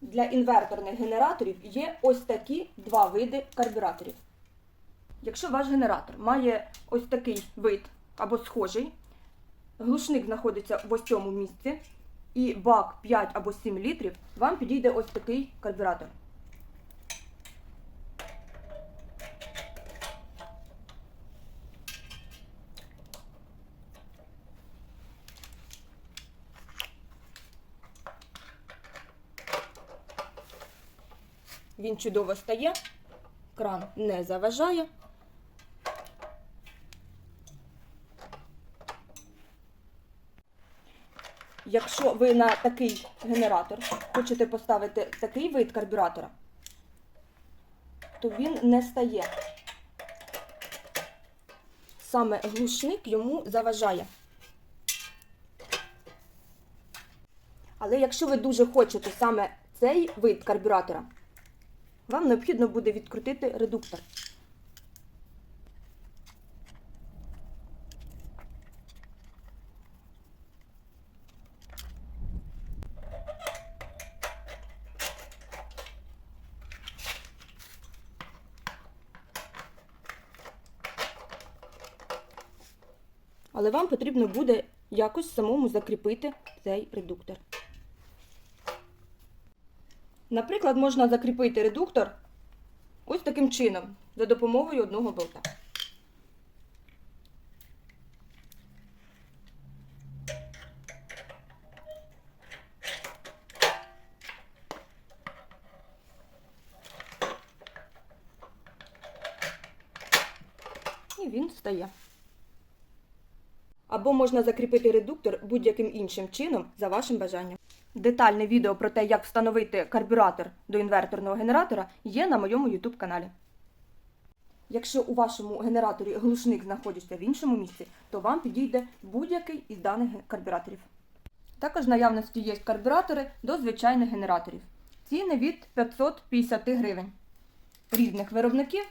Для інверторних генераторів є ось такі два види карбюраторів. Якщо ваш генератор має ось такий вид або схожий, глушник знаходиться в ось цьому місці, і бак 5 або 7 літрів, вам підійде ось такий карбюратор. Він чудово стає, кран не заважає. Якщо ви на такий генератор хочете поставити такий вид карбюратора, то він не стає. Саме глушник йому заважає. Але якщо ви дуже хочете саме цей вид карбюратора, вам необхідно буде відкрутити редуктор. Але вам потрібно буде якось самому закріпити цей редуктор. Наприклад, можна закріпити редуктор ось таким чином, за допомогою одного болта. І він стає. Або можна закріпити редуктор будь-яким іншим чином за вашим бажанням. Детальне відео про те, як встановити карбюратор до інверторного генератора, є на моєму YouTube каналі. Якщо у вашому генераторі глушник знаходиться в іншому місці, то вам підійде будь-який із даних карбюраторів. Також в наявності є карбюратори до звичайних генераторів. Ціни від 550 гривень різних виробників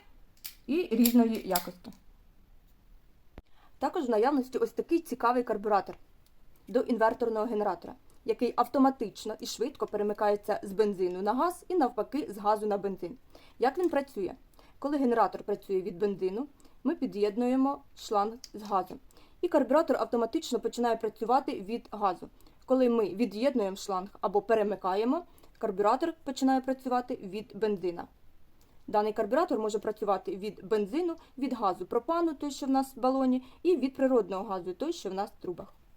і різної якості. Також в наявності ось такий цікавий карбюратор до інверторного генератора, який автоматично і швидко перемикається з бензину на газ і навпаки з газу на бензин. Як він працює? Коли генератор працює від бензину, ми під'єднуємо шланг з газом. І карбюратор автоматично починає працювати від газу. Коли ми від'єднуємо шланг або перемикаємо, карбюратор починає працювати від бензина. Даний карбюратор може працювати від бензину, від газу пропану, той, що в нас в балоні, і від природного газу, той, що в нас в трубах.